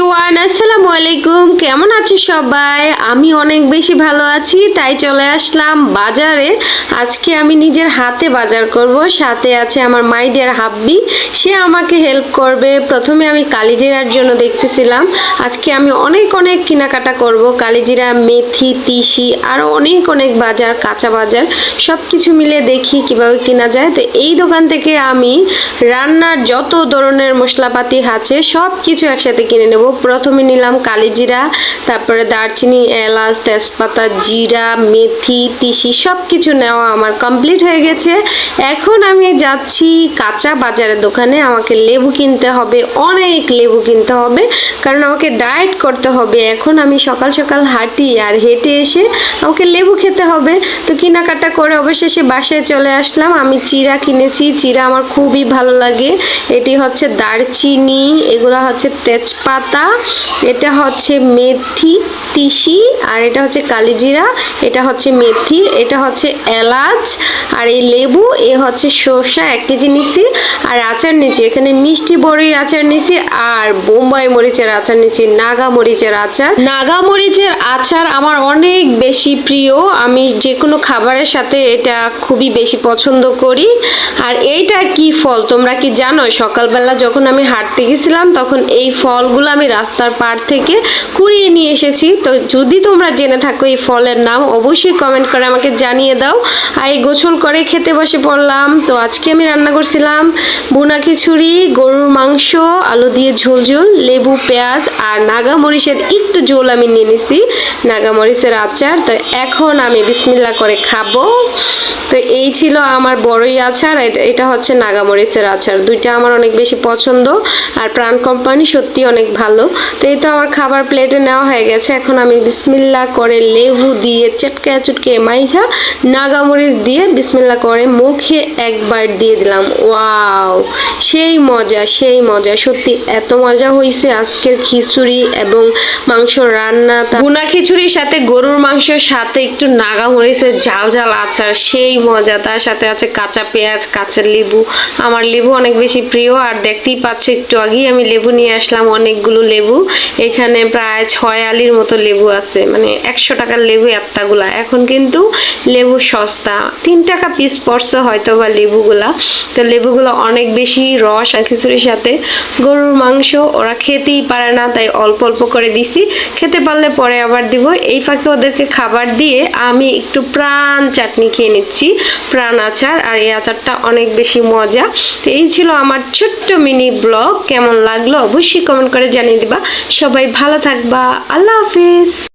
Everyone, আসসালামু আলাইকুম। কেমন আছো সবাই? আমি অনেক বেশি ভালো আছি, তাই চলে আসলাম বাজারে। আজকে আমি নিজের হাতে বাজার করব, সাথে আছে আমার মাই ডিয়ার হাব্বি। সে আমাকে হেল্প করবে। প্রথমে আমি কালিজিরার জন্য দেখতেছিলাম। আজকে আমি অনেক অনেক কেনাকাটা করব। কালিজিরা, মেথি, তিসি আরও অনেক অনেক বাজার, কাঁচা বাজার সব কিছু মিলে দেখি কীভাবে কেনা যায়। তো এই দোকান থেকে আমি রান্নার যত ধরনের মশলাপাতি আছে সব কিছু একসাথে কিনে নেব। প্রথমে নিলাম কালিজিরা তারপরে দারচিনি, এলাচ, তেজপাতা, জিরা, মেথি, তিসি সব কিছু নেওয়া আমার কমপ্লিট হয়ে গেছে। এখন আমি যাচ্ছি কাঁচা বাজারের দোকানে। আমাকে লেবু কিনতে হবে, অনেক লেবু কিনতে হবে, কারণ আমাকে ডায়েট করতে হবে। এখন আমি সকাল সকাল হাঁটি আর হেঁটে এসে আমাকে লেবু খেতে হবে। তো কেনাকাটা করে অবশেষে বাসায় চলে আসলাম। আমি চিরা কিনেছি। চিরা আমার খুবই ভালো লাগে। এটি হচ্ছে দারচিনি, এগুলো হচ্ছে তেজপাতা এটা হচ্ছে মেথি, তিসি, আর এটা হচ্ছে কালিজিরা এটা হচ্ছে মেথি, এটা হচ্ছে এলাচ, আর এই লেবু, এ হচ্ছে সর্ষা, এক কেজি নিছি, আর আচার নিচ্ছি এখানে মিষ্টি বড়ই আচার নিছি, আর বোম্বাই মরিচের আচার নিচ্ছি নাগা মরিচের আচার। নাগা মরিচের আচার আমার অনেক বেশি প্রিয়, আমি যে কোনো খাবারের সাথে এটা খুবই বেশি পছন্দ করি, আর এইটা কি ফল? তোমরা কি জানো সকালবেলা যখন আমি হাঁটতে গেছিলাম, তখন এই ফলগুলো আমি রাস্তার পার থেকে কুড়িয়ে নিয়ে এসেছি। তো যদি তোমরা জেনে থাকো এই ফলের নাম, অবশ্যই কমেন্ট করে আমাকে জানিয়ে দাও। আর এই গোছল করে খেতে বসে পড়লাম। তো আজকে আমি রান্না করছিলাম বুনা খিচুড়ি, গরুর মাংস, আলু দিয়ে ঝোল ঝোল, লেবু, পেঁয়াজ আর নাগা মরিচের একটু ঝোল আমি নিয়ে নিছি। নাগা মরিচের আচার। তো এখন আমি বিসমিল্লা করে খাব। তো এই ছিল আমার বড়ই আচার। এটা হচ্ছে নাগামরিচের আচার। দুইটা আমার অনেক বেশি পছন্দ। আর প্রাণ কোম্পানি সত্যি অনেক ভালো। তো এই তো আমার খাবার প্লেটে নেওয়া হয়ে গেছে। এখন আমি বিসমিল্লা করে লেবু দিয়ে চটকে চটকে মাইখা নাগামরিচ দিয়ে বিসমিল্লা করে মুখে একবার দিয়ে দিলাম। ওয়াও! সেই মজা সেই মজা। সত্যি এত মজা হয়েছে আজকের খিচুড়ি এবং মাংস রান্না। ভুনা খিচুড়ির সাথে গরুর মাংসের সাথে একটু নাগা মরিচের ঝাল ঝাল আচার, সেই মজা। তার সাথে আছে কাঁচা পেঁয়াজ, কাঁচা লেবু। আমার লেবু অনেক বেশি প্রিয়। আর দেখতেই পাচ্ছ, একটু আগেই আমি লেবু নিয়ে আসলাম অনেকগুলো লেবু, এখানে প্রায় ছয় আলির মতো লেবু আছে মানে একশো টাকার লেবু এত্তাগুলা এখন কিন্তু লেবু সস্তা। তিন টাকা পিস পড়ছে হয়তো বা লেবুগুলা। তো লেবুগুলো অনেক বেশি রস আর খিচুড়ির সাথে। গরুর মাংস ওরা খেতেই পারে না, তাই অল্প অল্প করে দিছি। খেতে পারলে পরে আবার দিব। এই ফাঁকে ওদেরকে খাবার দিয়ে আমি একটু প্রাণ চাটনি খেয়ে নিচ্ছি। প্রাণ আচার আর এই আচারটা অনেক বেশি মজা। তো এই ছিল আমার ছোট্ট মিনি ব্লগ। কেমন লাগল অবশ্যই কমেন্ট করে জানিয়ে দিবা। সবাই ভালো থাকবা। আল্লাহ হাফিজ।